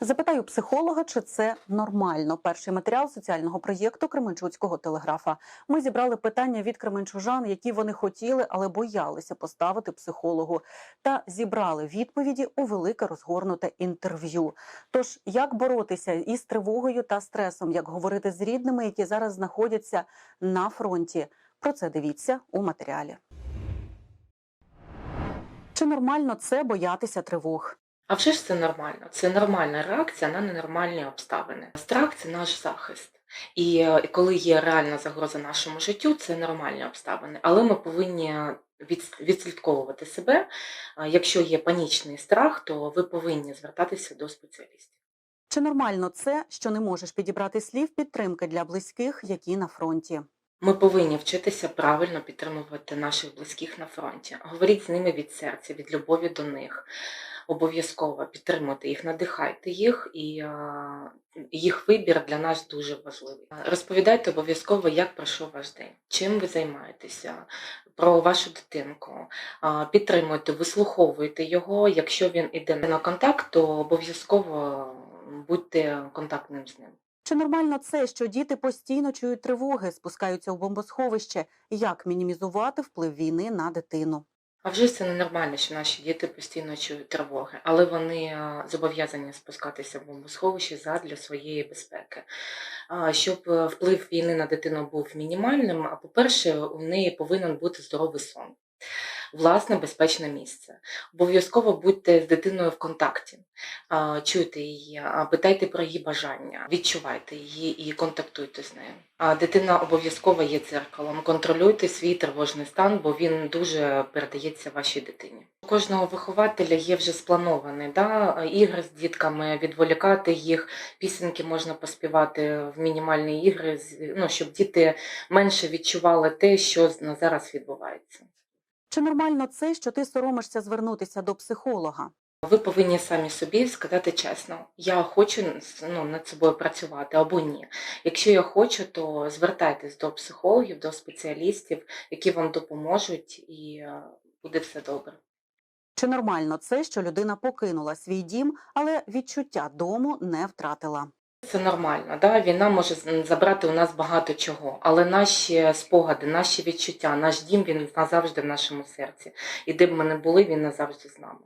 Запитаю психолога, чи це нормально. Перший матеріал соціального проєкту Кременчуцького телеграфа. Ми зібрали питання від кременчужан, які вони хотіли, але боялися поставити психологу, та зібрали відповіді у велике розгорнуте інтерв'ю. Тож, як боротися із тривогою та стресом, як говорити з рідними, які зараз знаходяться на фронті? Про це дивіться у матеріалі. Чи нормально це боятися тривог? А вже ж це нормально. Це нормальна реакція на ненормальні обставини. Страх це наш захист. І е, коли є реальна загроза нашому життю, це нормальні обставини. Але ми повинні від- відслідковувати себе. Якщо є панічний страх, то ви повинні звертатися до спеціалістів. Чи нормально це, що не можеш підібрати слів підтримки для близьких, які на фронті? Ми повинні вчитися правильно підтримувати наших близьких на фронті. Говоріть з ними від серця, від любові до них. Обов'язково підтримуйте їх, надихайте їх, і е, їх вибір для нас дуже важливий. Розповідайте обов'язково, як пройшов ваш день, чим ви займаєтеся, про вашу дитинку. А, Підтримуйте, вислуховуйте його. Якщо він іде на контакт, то обов'язково будьте контактним з ним. Чи нормально це, що діти постійно чують тривоги, спускаються у бомбосховище? Як мінімізувати вплив війни на дитину? А вже це ненормально, що наші діти постійно чують тривоги, але вони е, зобов'язані спускатися в бомбосховище задля своєї безпеки. Щоб е, вплив війни на дитину був мінімальним, а по-перше, у неї повинен бути здоровий сон. Власне, безпечне місце. Обов'язково будьте з дитиною в контакті, чуйте її, питайте про її бажання, відчувайте її і контактуйте з нею. Дитина обов'язково є дзеркалом. Контролюйте свій тривожний стан, бо він дуже передається вашій дитині. У кожного вихователя є вже спланований да, ігри з дітками, відволікати їх, пісеньки можна поспівати в мінімальні ігри, ну, щоб діти менше відчували те, що зараз відбувається. Чи нормально це, що ти соромишся звернутися до психолога? Ви повинні самі собі сказати чесно, я хочу ну, над собою працювати або ні. Якщо я хочу, то звертайтесь до психологів, до спеціалістів, які вам допоможуть, і е, буде все добре. Чи нормально це, що людина покинула свій дім, але відчуття дому не втратила? Це нормально, да? війна може забрати у нас багато чого, але наші спогади, наші відчуття, наш дім він назавжди в нашому серці. І де б ми не були, він назавжди з нами.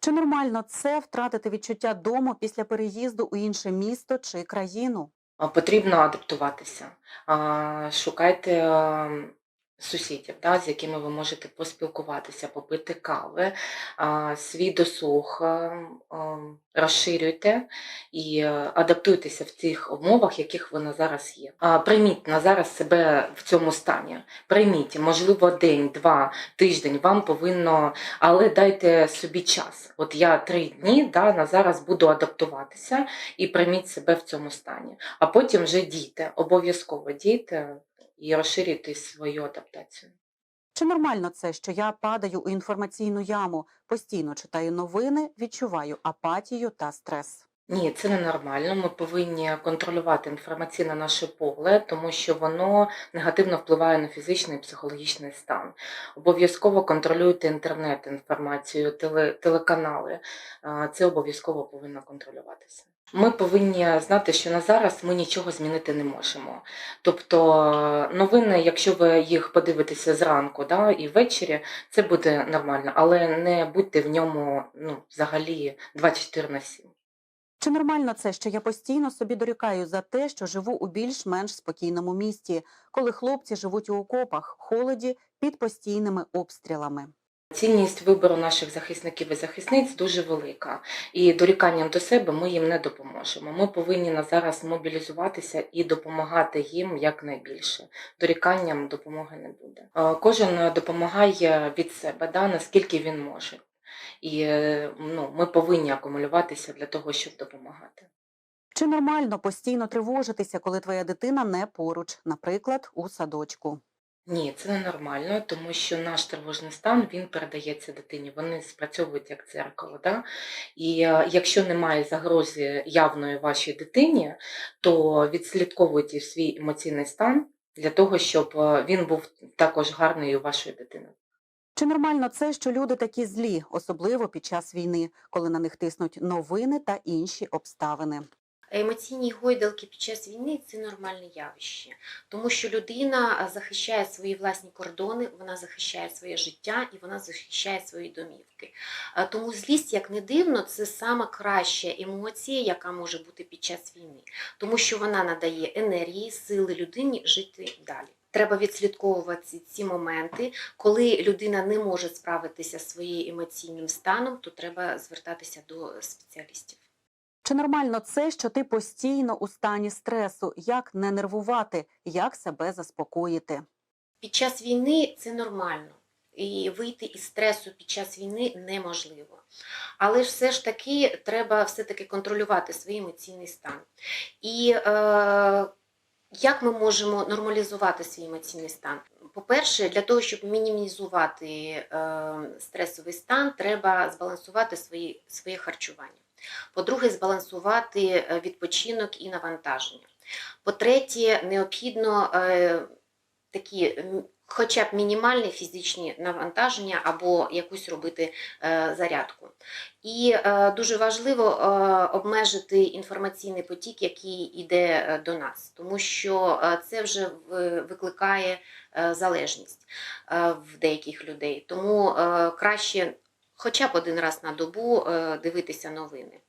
Чи нормально це втратити відчуття дому після переїзду у інше місто чи країну? Потрібно адаптуватися. Шукайте е, сусідів, да, з якими ви можете поспілкуватися, попити кави, свій досуг е, е, розширюйте і е, адаптуйтеся в цих умовах, яких ви на зараз є. Прийміть на зараз себе в цьому стані. Прийміть, можливо, день, два, тиждень вам повинно, але дайте собі час. От я три дні да, на зараз буду адаптуватися і прийміть себе в цьому стані. А потім вже дійте, обов'язково дійте і розширюйте свою адаптацію. Чи нормально це, що я падаю у інформаційну яму, постійно читаю новини, відчуваю апатію та стрес? Ні, це ненормально. Ми повинні контролювати інформаційне наше поле, тому що воно негативно впливає на фізичний і психологічний стан. Обов'язково контролюйте інтернет, інформацію, теле, телеканали. Це обов'язково повинно контролюватися. Ми повинні знати, що на зараз ми нічого змінити не можемо. Тобто новини, якщо ви їх подивитеся зранку да, і ввечері, це буде нормально, але не будьте в ньому ну, взагалі 24 на 7. Чи нормально це, що я постійно собі дорікаю за те, що живу у більш-менш спокійному місті, коли хлопці живуть у окопах, холоді під постійними обстрілами? Цінність вибору наших захисників і захисниць дуже велика, і доріканням до себе ми їм не допоможемо. Ми повинні на зараз мобілізуватися і допомагати їм якнайбільше. Доріканням допомоги не буде. Кожен допомагає від себе, да, наскільки він може. І е, ну, ми повинні акумулюватися для того, щоб допомагати. Чи нормально постійно тривожитися, коли твоя дитина не поруч, наприклад, у садочку? Ні, це не нормально, тому що наш тривожний стан він передається дитині. Вони спрацьовують як дзеркало. Да? І е, якщо немає загрози явної вашій дитині, то відслідковуйте свій емоційний стан для того, щоб е, він був також гарний у вашої дитини. Чи нормально це, що люди такі злі, особливо під час війни, коли на них тиснуть новини та інші обставини? Емоційні гойдалки під час війни це нормальне явище, тому що людина захищає свої власні кордони, вона захищає своє життя і вона захищає свої домівки. Тому злість, як не дивно, це сама краща емоція, яка може бути під час війни, тому що вона надає енергії, сили людині жити далі. Треба відслідковувати ці моменти. Коли людина не може справитися зі своїм емоційним станом, то треба звертатися до спеціалістів. Чи нормально це, що ти постійно у стані стресу? Як не нервувати, як себе заспокоїти? Під час війни це нормально. І вийти із стресу під час війни неможливо. Але ж все ж таки треба все-таки контролювати свій емоційний стан. І е, як ми можемо нормалізувати свій емоційний стан? По-перше, для того, щоб мінімізувати е, стресовий стан, треба збалансувати свої, своє харчування. По-друге, збалансувати е, відпочинок і навантаження. По-третє, необхідно е, такі хоча б мінімальні фізичні навантаження або якусь робити е, зарядку. І дуже важливо обмежити інформаційний потік, який йде до нас, тому що це вже викликає залежність в деяких людей. Тому краще. Хоча б один раз на добу е, дивитися новини.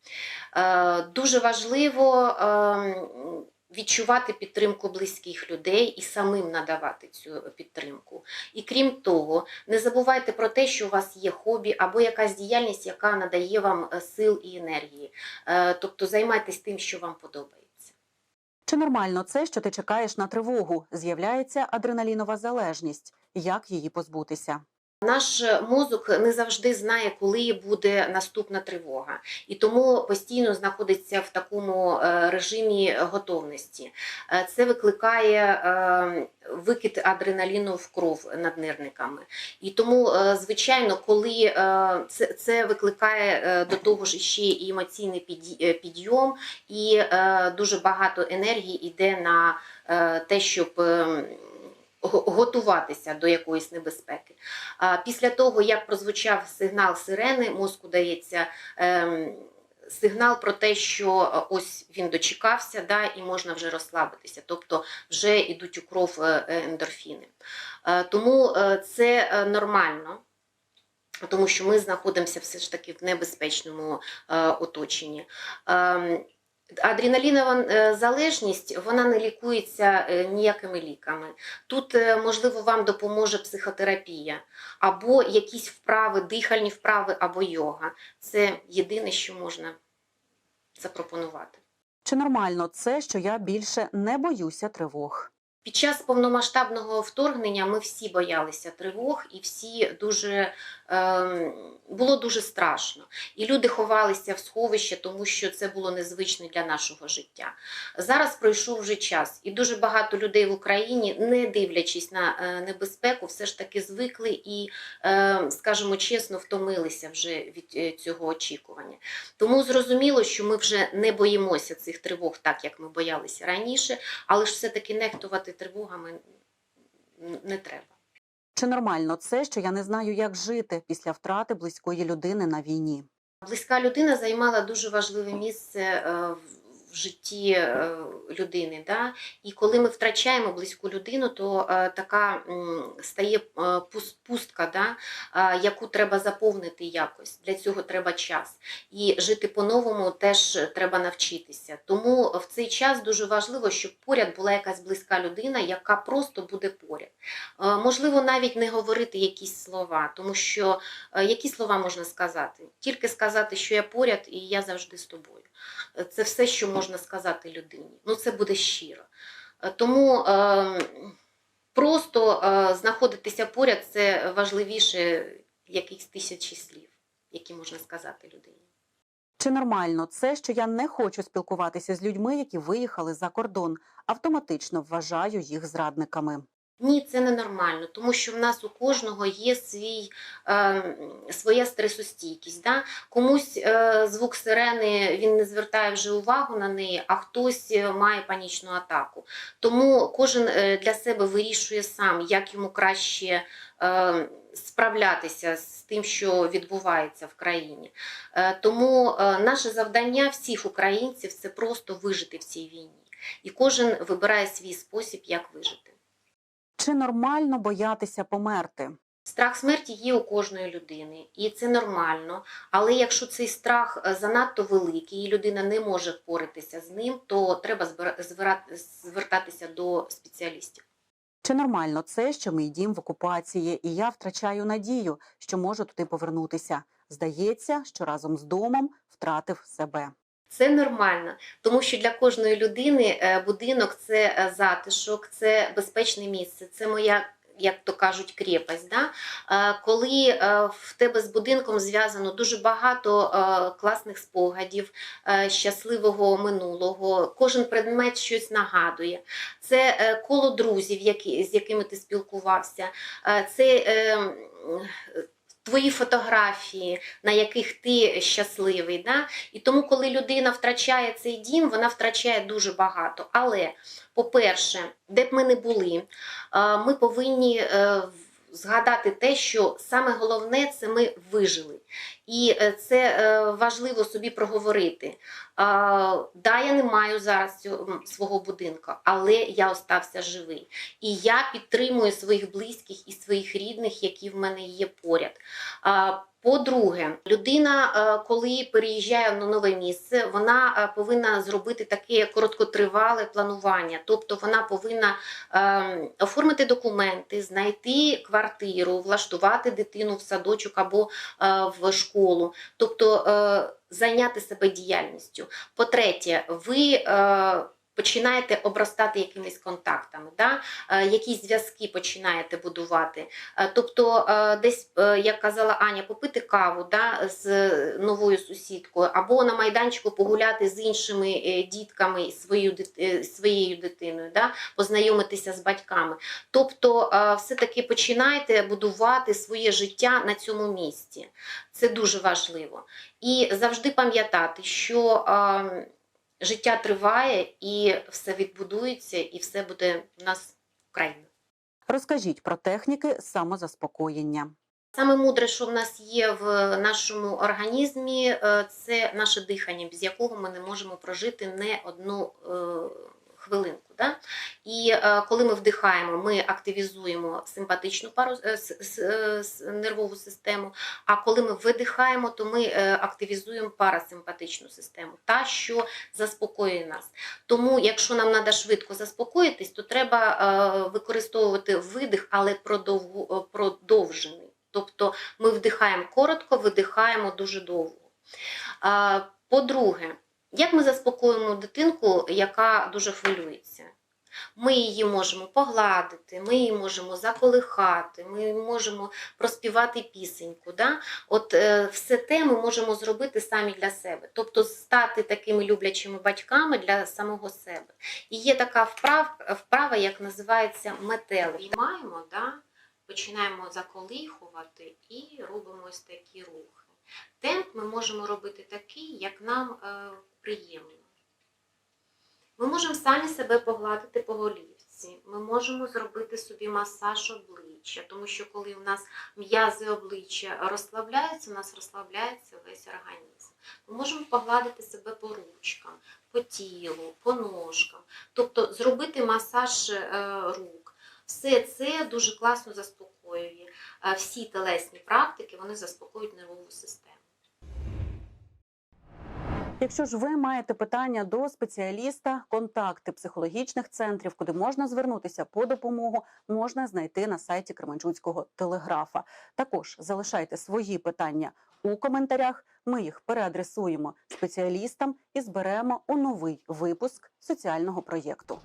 Е, Дуже важливо ем, відчувати підтримку близьких людей і самим надавати цю підтримку. І крім того, не забувайте про те, що у вас є хобі або якась діяльність, яка надає вам е, сил і енергії. Е, Тобто займайтесь тим, що вам подобається. Чи нормально це, що ти чекаєш на тривогу? З'являється адреналінова залежність. Як її позбутися? Наш мозок не завжди знає, коли буде наступна тривога, і тому постійно знаходиться в такому е, режимі готовності. Е, Це викликає е, викид адреналіну в кров наднирниками. І тому, е, звичайно, коли е, це, викликає е, до того ж ще і емоційний е, підйом, і е, дуже багато енергії йде на е, те, щоб. Ем, го- Готуватися до якоїсь небезпеки. А Після того, як прозвучав сигнал сирени, мозку дається ем, сигнал про те, що е, ось він дочекався, да, і можна вже розслабитися, тобто вже йдуть у кров е, е, ендорфіни. Е, Тому е, це е, нормально. Тому що ми знаходимося все ж таки в небезпечному е, оточенні. Адреналінова е, залежність вона не лікується е, ніякими ліками. Тут, е, можливо, вам допоможе психотерапія, або якісь вправи, дихальні вправи, або йога. Це єдине, що можна запропонувати. Чи нормально це, що я більше не боюся тривог? Під час повномасштабного вторгнення ми всі боялися тривог, і всі дуже ем, було дуже страшно. І люди ховалися в сховище, тому що це було незвично для нашого життя. Зараз пройшов вже час, і дуже багато людей в Україні, не дивлячись на е, небезпеку, все ж таки звикли і, е, скажімо чесно, втомилися вже від е, цього очікування. Тому зрозуміло, що ми вже не боїмося цих тривог, так як ми боялися раніше, але ж все-таки нехтувати тривогами не треба. Чи нормально це, що я не знаю, як жити після втрати близької людини на війні? Близька людина займала дуже важливе місце е, в- в житті е, людини. Да? І коли ми втрачаємо близьку людину, то е, така стає е, пустка, да? яку треба заповнити якось. Для цього треба час. І жити по-новому теж треба навчитися. Тому в цей час дуже важливо, щоб поряд була якась близька людина, яка просто буде поряд. Можливо, навіть не говорити якісь слова, тому що Які слова можна сказати? Тільки сказати, що я поряд і я завжди з тобою. Це все, що можна сказати людині. Ну, це буде щиро. Е, Тому е, просто е, знаходитися поряд це важливіше якихось тисячі слів, які можна сказати людині. Чи нормально це, що я не хочу спілкуватися з людьми, які виїхали за кордон, автоматично вважаю їх зрадниками? Ні, це не нормально, тому що в нас у кожного є свій, е, своя стресостійкість. Да? Комусь е, звук сирени він не звертає вже увагу на неї, а хтось е, має панічну атаку. Тому кожен е, для себе вирішує сам, як йому краще е, справлятися з тим, що відбувається в країні. Е, тому наше завдання всіх українців це просто вижити в цій війні. І кожен вибирає свій спосіб, як вижити. Чи нормально боятися померти? Страх смерті є у кожної людини, і це нормально. Але якщо цей страх е, занадто великий, і людина не може впоратися з ним, то треба звертатися до спеціалістів. Чи нормально це, що мій дім в окупації, і я втрачаю надію, що можу туди повернутися? Здається, що разом з домом втратив себе. Це нормально, тому що для кожної людини е, будинок це е, затишок, це безпечне місце, це моя. Як то кажуть, крепость. Да? Е, Коли в тебе з будинком зв'язано дуже багато класних спогадів, щасливого минулого, кожен предмет щось нагадує. Це коло друзів, з якими ти спілкувався, це е, м, твої фотографії, на яких ти щасливий. Да? І тому, коли людина втрачає цей дім, вона втрачає дуже багато. Але, по-перше, де б ми не були, ми повинні е, згадати те, що саме головне це ми вижили. І е, це е, важливо собі проговорити. Е, Да, я не маю зараз свого будинку, але я остався живий. І я підтримую своїх близьких і своїх рідних, які в мене є поряд. По-друге, людина, е, коли переїжджає на нове місце, вона е, повинна зробити таке короткотривале планування. Тобто вона повинна е, оформити документи, знайти квартиру, влаштувати дитину в садочок або е, в школу, тобто зайняти себе діяльністю. По-третє, ви починаєте обростати якимись контактами, да? е, якісь зв'язки починаєте будувати. Е, Тобто, е, десь, як казала Аня, попити каву да, з новою сусідкою, або на майданчику погуляти з іншими дітками і своєю, дит- своєю дитиною, да, познайомитися з батьками. Тобто, все-таки починайте будувати своє життя на цьому місці. Це дуже важливо. І завжди пам'ятати, що е, життя триває і все відбудується, і все буде в нас Україна. Розкажіть про техніки самозаспокоєння. Саме мудре, що в нас є в нашому організмі, е, це наше дихання, без якого ми не можемо прожити не одну е, хвилинку. Да? І е, коли ми вдихаємо, ми активізуємо симпатичну пару е, е, нервову систему. А коли ми видихаємо, то ми активізуємо парасимпатичну систему, та що заспокоює нас. Тому, якщо нам треба швидко заспокоїтись, то треба використовувати видих, але продовжений. Тобто ми вдихаємо коротко, видихаємо дуже довго. По-друге, як ми заспокоїмо дитинку, яка дуже хвилюється? Ми її можемо погладити, ми її можемо заколихати, ми можемо проспівати пісеньку. Да? От е, все те ми можемо зробити самі для себе, тобто стати такими люблячими батьками для самого себе. І є така вправ, вправа, як називається метелик. Віймаємо, да? починаємо заколихувати і робимо ось такі рухи. Темп ми можемо робити такий, як нам е, приємно. Ми можемо самі себе погладити по голівці. Ми можемо зробити собі масаж обличчя, тому що коли у нас м'язи обличчя розслабляються, у нас розслабляється весь організм. Ми можемо погладити себе по ручкам, по тілу, по ножкам, тобто зробити масаж е, рук. Все це дуже класно заспокоює. Е, Всі телесні практики вони заспокоюють нервову систему. Якщо ж ви маєте питання до спеціаліста, контакти психологічних центрів, куди можна звернутися по допомогу, можна знайти на сайті Кременчуцького телеграфа. Також залишайте свої питання у коментарях. Ми їх переадресуємо спеціалістам і зберемо у новий випуск соціального проєкту.